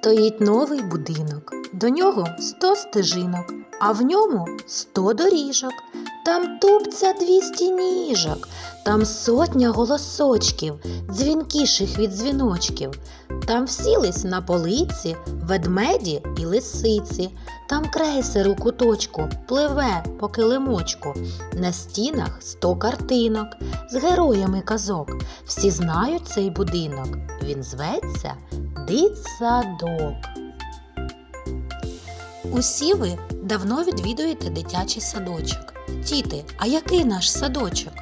Стоїть новий будинок, до нього сто стежинок, а в ньому сто доріжок. Там тупця двісті ніжок, там сотня голосочків, дзвінкіших від дзвіночків. Там всілись на полиці ведмеді і лисиці. Там крейсер у куточку пливе по килимочку. На стінах сто картинок з героями казок. Всі знають цей будинок. Він зветься Дитсадок. Усі ви давно відвідуєте дитячий садочок. Діти, а який наш садочок?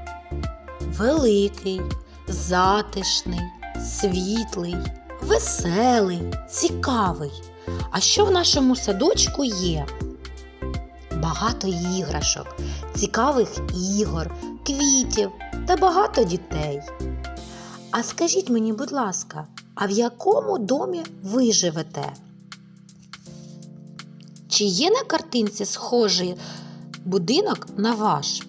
Великий, затишний, світлий, веселий, цікавий. А що в нашому садочку є? Багато іграшок, цікавих ігор, квітів та багато дітей. А скажіть мені, будь ласка, а в якому домі ви живете? Чи є на картинці схожий будинок на ваш?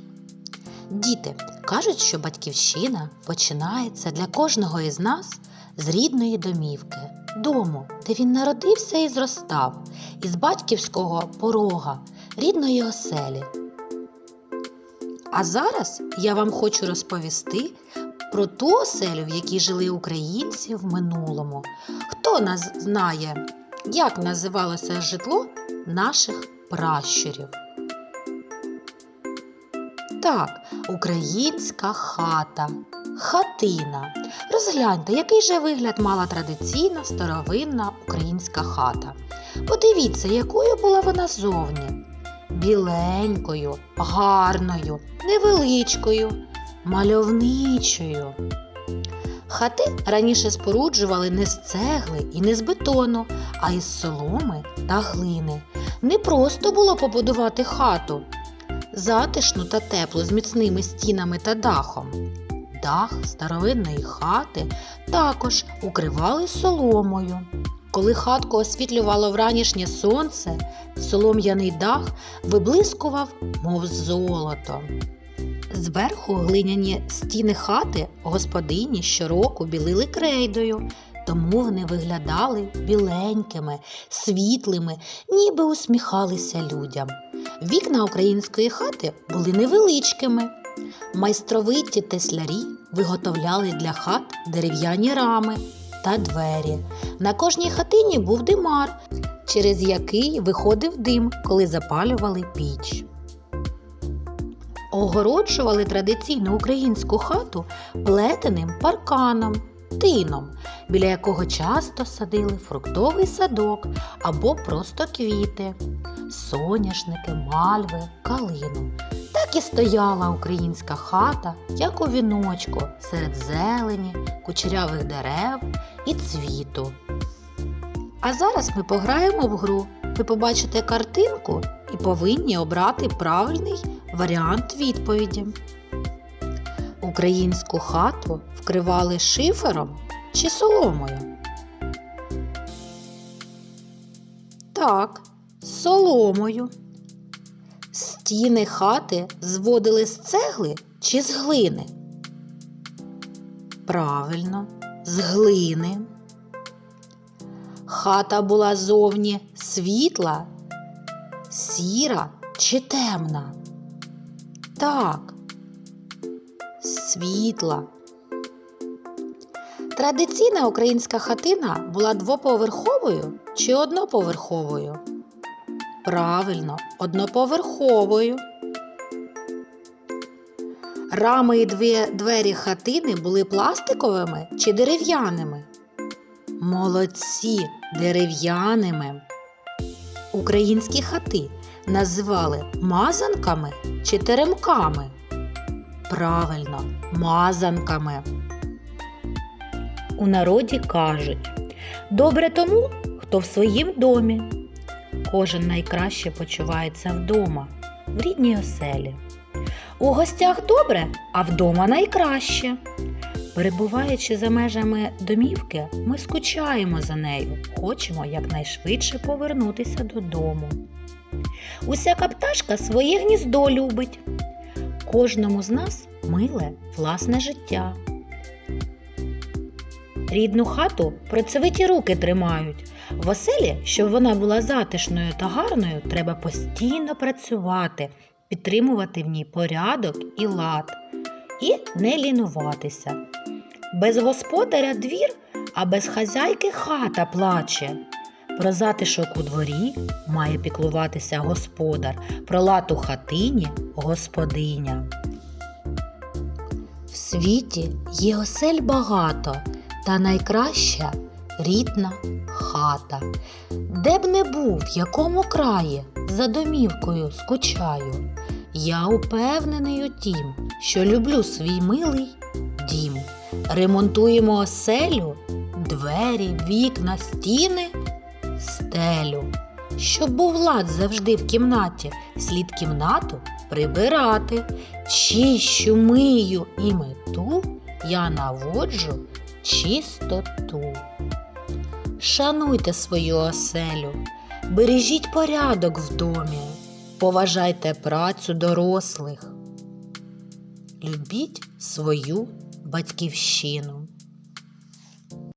Діти кажуть, що батьківщина починається для кожного із нас з рідної домівки, дому, де він народився і зростав, із батьківського порога, рідної оселі. А зараз я вам хочу розповісти про ту оселю, в якій жили українці в минулому. Хто нас знає, як називалося житло наших пращурів? Так, українська хата, хатина. Розгляньте, який же вигляд мала традиційна старовинна українська хата. Подивіться, якою була вона зовні. Біленькою, гарною, невеличкою, мальовничою. Хати раніше споруджували не з цегли і не з бетону, а із соломи та глини. Не просто було побудувати хату, затишну та теплу з міцними стінами та дахом. Дах старовинної хати також укривали соломою. Коли хатку освітлювало вранішнє сонце, солом'яний дах виблискував, мов золото. Зверху глиняні стіни хати господині щороку білили крейдою, тому вони виглядали біленькими, світлими, ніби усміхалися людям. Вікна української хати були невеличкими. Майстровиті теслярі виготовляли для хат дерев'яні рами та двері. На кожній хатині був димар, через який виходив дим, коли запалювали піч. Огороджували традиційну українську хату плетеним парканом, тином, біля якого часто садили фруктовий садок або просто квіти, соняшники, мальви, калину. Так і стояла українська хата, як у віночку, серед зелені, кучерявих дерев і цвіту. А зараз ми пограємо в гру. Ви побачите картинку і повинні обрати правильний варіант відповіді. Українську хату вкривали шифером чи соломою? Так, соломою. Стіни хати зводили з цегли чи з глини? Правильно, з глини. Хата була зовні світла, сіра чи темна? Так, світла. Традиційна українська хатина була двоповерховою чи одноповерховою? Правильно, одноповерховою. Рами і двері хатини були пластиковими чи дерев'яними? Молодці дерев'яними. Українські хати називали мазанками чи теремками? Правильно, мазанками. У народі кажуть добре тому, хто в своїм домі. Кожен найкраще почувається вдома, в рідній оселі. У гостях добре, а вдома найкраще. Перебуваючи за межами домівки, ми скучаємо за нею, хочемо якнайшвидше повернутися додому. Усяка пташка своє гніздо любить. Кожному з нас миле власне життя. рідну хату працьовиті руки тримають. В оселі, щоб вона була затишною та гарною, треба постійно працювати, підтримувати в ній порядок і лад, і не лінуватися. Без господаря двір, а без хазяйки хата плаче. Про затишок у дворі має піклуватися господар, про лад у хатині господиня. В світі є осель багато, та найкраща рідна хата. Де б не був, в якому краї, за домівкою скучаю. Я упевнений у тім, що люблю свій милий дім. Ремонтуємо оселю, двері, вікна, стіни, стелю. Щоб був лад завжди в кімнаті, слід кімнату прибирати. Чищу, мию і мету, я наводжу чистоту. Шануйте свою оселю, бережіть порядок в домі, поважайте працю дорослих. Любіть свою батьківщину.